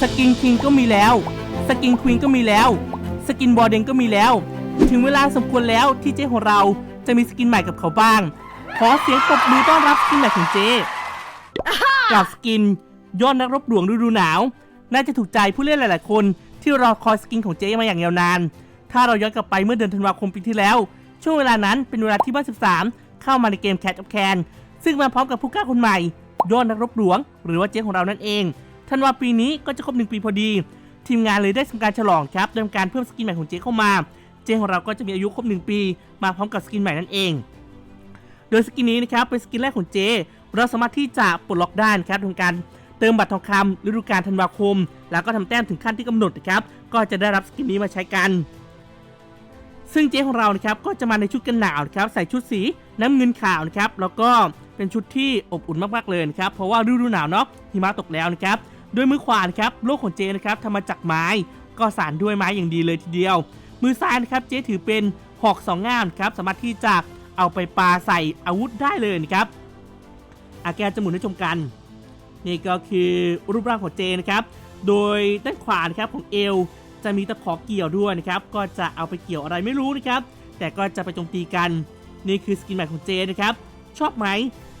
สกินคิงก็มีแล้ว สกินควีนก็มีแล้ว สกินบอร์เดนก็มีแล้ว ถึงเวลาสมควรแล้วที่เจ๊ของเราจะมีสกินใหม่กับเขาบ้าง ขอเสียงปรบมือต้อนรับสกินใหม่ของเจ๊กับสกินยอดนักรบหลวงฤดูหนาว น่าจะถูกใจผู้เล่นหลาย ๆ คน ที่รอคอยสกินของเจ๊มาอย่างยาวนาน ถ้าเราย้อนกลับไปเมื่อเดือนธันวาคมปีที่แล้ว ช่วงเวลานั้นเป็นเวลาที่บ้าน13 เข้ามาในเกม Catch of Can ซึ่งมาพร้อมกับผู้กล้าคนใหม่ยอดนักรบหลวง หรือว่าเจ๊ของเรานั่นเอง ธันวาปีนี้ก็จะครบหนึ่งปีพอดี ทีมงานเลยได้ทำการฉลองครับโดยการเพิ่มสกินใหม่ของเจเข้ามา เจของเราก็จะมีอายุครบหนึ่งปี มาพร้อมกับสกินใหม่นั่นเอง โดยสกินนี้นะครับเป็นสกินแรกของเจ เราสามารถที่จะปลดล็อกได้นะครับทำการเติมบัตรทองคำฤดูกาลธันวาคม แล้วก็ทำแต้มถึงขั้นที่กำหนดนะครับก็จะได้รับสกินนี้มาใช้กัน ซึ่งเจ๊ของเรานะครับก็จะมาในชุดกันหนาวนะครับใส่ชุดสีน้ำเงินขาวนะครับแล้วก็เป็นชุดที่อบอุ่นมากๆเลยนะครับเพราะว่าฤดูหนาวเนาะหิมะตกแล้วนะครับ โดยมือขวานครับโลกของเจนะครับทำมาจากไม้ ก็สานด้วยไม้อย่างดีเลยทีเดียว มือซ้ายนะครับเจถือเป็นหอกสองง่ามครับสามารถที่จะเอาไปปาใส่อาวุธได้เลยนะครับอาแกจะหมุนให้ชมกัน นี่ก็คือรูปร่างของเจนะครับ โดยด้านขวานะครับของเอวจะมีตะขอเกี่ยวด้วยนะครับ ก็จะเอาไปเกี่ยวอะไรไม่รู้นะครับ แต่ก็จะไปโจมตีกัน นี่คือสกินใหม่ของเจนะครับ ชอบไหม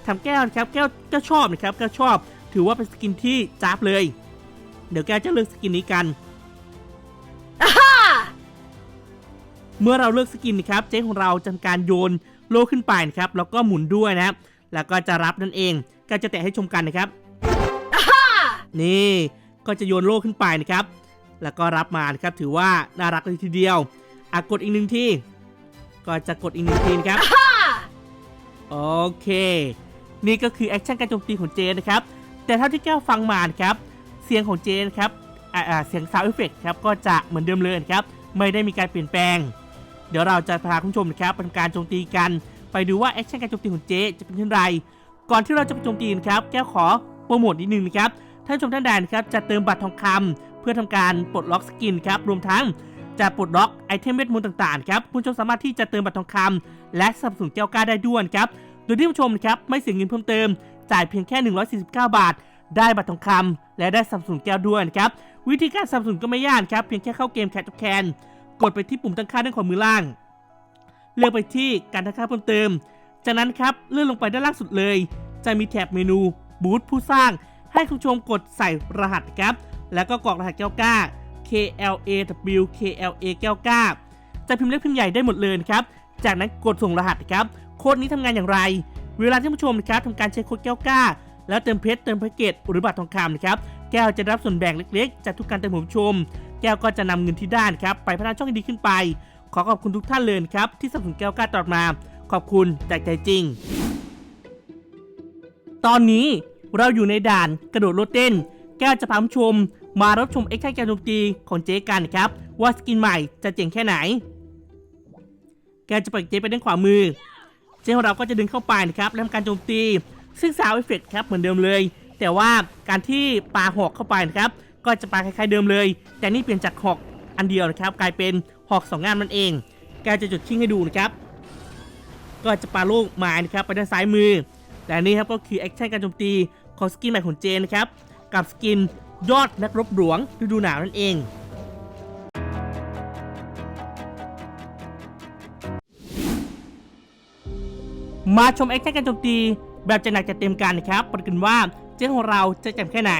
ทำแก้วนะครับ แก้วก็ชอบนะครับ ก็ชอบ ถือว่าเป็นสกินที่จ้าบเลย เดี๋ยวแก้วจะเลือกสกินนี้กัน เมื่อเราเลือกสกินนะครับ เจ๊ของเราจะทำการโยนโลขึ้นไปนะครับ แล้วก็หมุนด้วยนะครับ แล้วก็จะรับนั่นเอง ก็จะแตะให้ชมกันนะครับ นี่ ก็จะโยนโล่ขึ้นไปนะครับ แล้วก็รับมานะครับ ถือว่าน่ารักเลยทีเดียวอะกดอีกหนึ่งทีก็จะกดอีกหนึ่งทีนะครับ โอเค นี่ก็คือแอคชั่นการโจมตีของเจนะครับ แต่เท่าที่แก้วฟังมาครับเสียงของเจนครับเสียงซาวด์เอฟเฟกครับก็จะเหมือนเดิมเลยครับไม่ได้มีการเปลี่ยนแปลง เดี๋ยวเราจะพาคุณผู้ชมนะครับเป็นการโจมตีกัน ไปดูว่าแอคชั่นการโจมตีของเจจะเป็นเช่นไร ก่อนที่เราจะไปโจมตีนะครับแก้วขอโปรโมทนิดนึงนะครับท่านผู้ชมท่านใดนะครับจะเติมบัตรทองคำเพื่อทำการปลดล็อกสกินครับรวมทั้งจะปลดล็อกไอเทมเวทมนต์ต่างๆครับคุณผู้ชมสามารถที่จะเติมบัตรทองคำและสนับสนุนแก้วกล้าได้ด้วยนครับโดยที่ผู้ชมนะครับไม่เสียเงินเพิ่มเติม จ่ายเพียงแค่ 149 บาท ได้บัตรทองคำและได้สับสนุนแก้วด้วยนะครับ วิธีการสับสนุนก็ไม่ยากครับ เพียงแค่เข้าเกมแคทแคนกดไปที่ปุ่มตั้งค่าด้านขวามือล่าง เลือกไปที่การตั้งค่าเพิ่มเติม จากนั้นครับเลื่อนลงไปด้านล่างสุดเลย จะมีแถบเมนูบูธผู้สร้าง ให้คุณชมกดใส่รหัสครับ แล้วก็กรอกรหัสแก้วกล้า KLAW KLA แก้วก้าจะพิมพ์เล็กพิมพ์ใหญ่ได้หมดเลยครับ จากนั้นกดส่งรหัสครับ โค้ดนี้ทำงานอย่างไร เวลาที่ผู้ชมนะครับทำการใช้โค้ดแก้วกล้า แล้วเติมเพชรเติมแพ็กเกจหรือบัตรทองคำนะครับแก้วจะรับส่วนแบ่งเล็กๆ จากทุกการเติมของผู้ชม แก้วก็จะนำเงินที่ได้นะครับไปพัฒนาช่องให้ดีขึ้นไป ขอขอบคุณทุกท่านเลยครับที่สนับสนุนแก้วกล้าตลอดมา ขอบคุณจากใจจริง ตอนนี้เราอยู่ในด่านกระโดดโลดเต้น แก้วจะพาผู้ชม มารับชมเอ็กซ์ไทการโจมตีของเจ๊กันนะครับว่าสกินใหม่จะเจ๋งแค่ไหน แก้วจะปล่อยเจ๊ไปด้านขวามือ เจ๊ของเราก็จะดึงเข้าไปนะครับแล้วทำการโจมตี ซึ่งซาวเอฟเฟกครับเหมือนเดิมเลย แต่ว่าการที่ปาหอกเข้าไปนะครับก็จะปาคล้ายๆเดิมเลย แต่นี่เปลี่ยนจากหอกอันเดียวนะครับ กลายเป็นหอกสองงานมันเองแกจะจุดชิ่งให้ดูนะครับ ก็จะปาลูกไม้นะครับไปด้านซ้ายมือ และนี่ครับก็คือแอคชั่นการโจมตีของสกินใหม่ของเจนนะครับกับสกินยอดนักรบหลวงฤดูหนาวนั่นเอง มาชมแอคชั่นการโจมตีแบบจะหนักจะเต็มกันนะครับประกันว่าเจ๊ของเราจะแจ่มแค่ไหน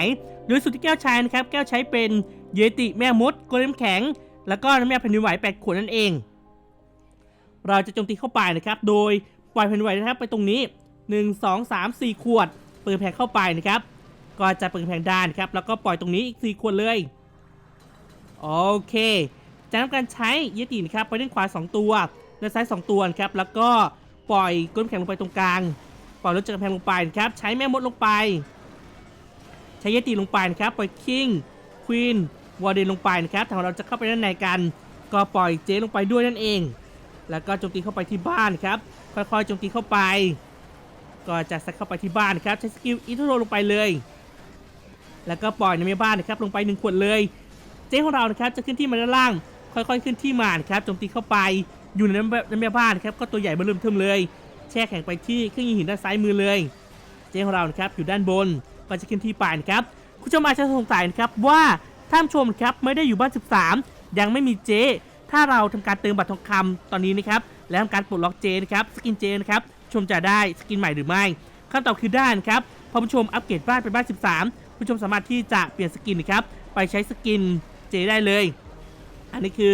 โดยสุดที่แก้วใช้นะครับ แก้วใช้เป็นเยติแม่มดโกเลมแข็ง แล้วก็น้ำยาแผ่นดินไหว8ขวดนั่นเอง เราจะโจมตีเข้าไปนะครับ โดยปล่อยแผ่นดินไหวนะครับไปตรงนี้ 1 2 3 4 ขวด เปิดแผงเข้าไปนะครับ ก็จะเปิดแผงด้านครับ แล้วก็ปล่อยตรงนี้อีก 4 ขวดเลย โอเค จากนั้นการใช้เยตินะครับไปด้านขวา 2 ตัวด้านซ้าย 2 ตัวครับ แล้วก็ ปล่อยก้นแข็งลงไปตรงกลาง ปล่อยรถจักรแพงลงไปนะครับ ใช้แม่มดลงไป ใช้ยติลงไปนะครับ ปล่อยคิงควีนวอร์เดนลงไปนะครับทางเราจะเข้าไปด้านในกัน ก็ปล่อยเจลงไปด้วยนั่นเอง แล้วก็โจมตีเข้าไปที่บ้านครับ ค่อยๆโจมตีเข้าไป ก็จะซัดเข้าไปที่บ้านครับ ใช้สกิลอิทโรลงไปเลย แล้วก็ปล่อยในแม่บ้านนะครับ ลงไปหนึ่งขวดเลย เจ๊ของเรานะครับจะขึ้นที่มาด้านล่าง ค่อยๆขึ้นที่มานะครับ โจมตีเข้าไป อยู่ในน้ำน้ำแม่บ้านนะครับก็ตัวใหญ่เบอร์เริ่มเทิมเลย แช่แข็งไปที่เครื่องยิงหินด้านซ้ายมือเลย เจ๊ของเรานะครับอยู่ด้านบนก็จะขึ้นที่ปลายนะครับคุณผู้ชมอาจจะสงสัยนะครับว่าท่านชมครับไม่ได้อยู่บ้าน 13 ยังไม่มีเจ ถ้าเราทำการเติมบัตรทองคำตอนนี้นะครับแล้วทำการปลดล็อกเจนะครับสกินเจนะครับชมจะได้สกินใหม่หรือไม่คำตอบคือได้นะครับพอผู้ชมอัปเกรดบ้านเป็นบ้าน 13 ผู้ชมสามารถที่จะเปลี่ยนสกินนะครับไปใช้สกินเจได้เลย อันนี้คือ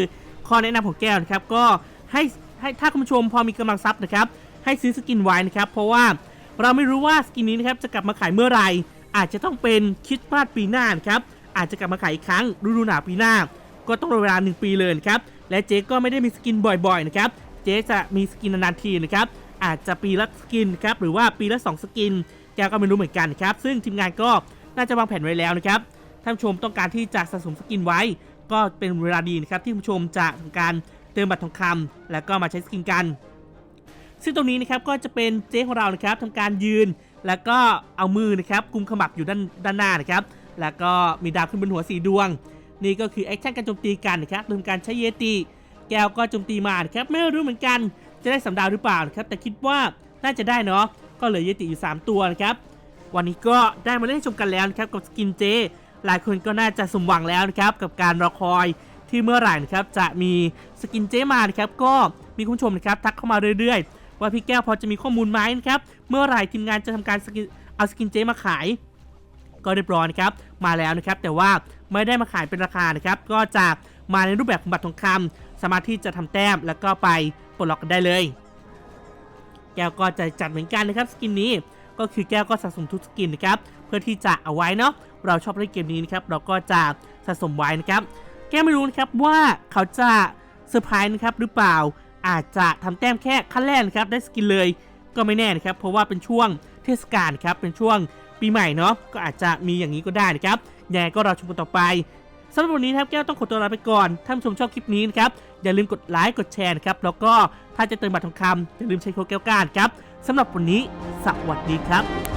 ข้อแนะนำของแก้วนะครับก็ ให้ให้ถ้าคุณผู้ชมพอมีกำลังทรัพย์นะครับ ให้ซื้อสกินไว้นะครับ เพราะว่าเราไม่รู้ว่าสกินนี้นะครับจะกลับมาขายเมื่อไหร่อาจจะต้องเป็นคิดมาสปีหน้านะครับอาจจะกลับมาขายอีกครั้งฤดูหนาวปีหน้า ก็ต้องรอเวลา 1 ปีเลยนะครับและเจ๊ก็ไม่ได้มีสกินบ่อยๆนะครับเจ๊จะมีสกินนานๆทีนะครับอาจจะปีละสกินครับหรือว่าปีละสองสกินแกก็ไม่รู้เหมือนกันครับซึ่งทีมงานก็น่าจะวางแผนไว้แล้วนะครับท่านผู้ชมต้องการที่จะสะสมสกินไว้ ก็เป็นเวลาดีนะครับที่ผู้ชมจะทำการ เติมบัตรทองคำแล้วก็มาใช้สกินกัน ซึ่งตรงนี้นะครับก็จะเป็นเจ๊ของเรานะครับทำการยืน แล้วก็เอามือนะครับกุมขมับอยู่ด้านด้านหน้านะครับแล้วก็มีดาวขึ้นบนหัวสีดวง นี่ก็คือแอคชั่นการโจมตีกันนะครับโดยการใช้เยติแก้วก็โจมตีมานะครับไม่รู้เหมือนกันจะได้สำดาวหรือเปล่านะครับแต่คิดว่าน่าจะได้เนาะก็เหลือเยติอยู่ 3 ตัวนะครับวันนี้ก็ได้มาเล่นให้ชมกันแล้วนะครับกับสกินเจหลายคนก็น่าจะสมหวังแล้วนะครับกับการรอคอย ที่เมื่อไหร่นะครับจะมีสกินเจมานะครับก็มีคุณผู้ชมนะครับทักเข้ามาเรื่อยๆ ว่าพี่แก้วพอจะมีข้อมูลไหมนะครับเมื่อไหร่ทีมงานจะทำการสกินเอาสกินเจมาขาย ก็เรียบร้อยนะครับมาแล้วนะครับแต่ว่าไม่ได้มาขายเป็นราคานะครับก็จะมาในรูปแบบของบัตรทองคำสามารถที่จะทำแต้มแล้วก็ไปปลดล็อกกันได้เลย แก้วก็จะจัดเหมือนกันนะครับสกินนี้ก็คือแก้วก็สะสมทุกสกินนะครับเพื่อที่จะเอาไว้เนาะเราชอบเล่นเกมนี้นะครับเราก็จะสะสมไว้นะครับ แก้ไม่รู้นะครับว่าเขาจะเซอร์ไพรส์นะครับหรือเปล่า อาจจะทำแต้มแค่ขั้นแรกนะครับได้สกินเลยก็ไม่แน่นะครับ เพราะว่าเป็นช่วงเทศกาลครับเป็นช่วงปีใหม่เนาะก็อาจจะมีอย่างนี้ก็ได้นะครับยังไงก็รอชมกันต่อไปสำหรับวันนี้ครับแก้วต้องขอตัวลาไปก่อนถ้าชมชอบคลิปนี้นะครับอย่าลืมกดไลค์กดแชร์นะครับแล้วก็ถ้าจะเติมบัตรทองคำอย่าลืมใช้โค้ดแก้วก้านครับสำหรับวันนี้สวัสดีครับ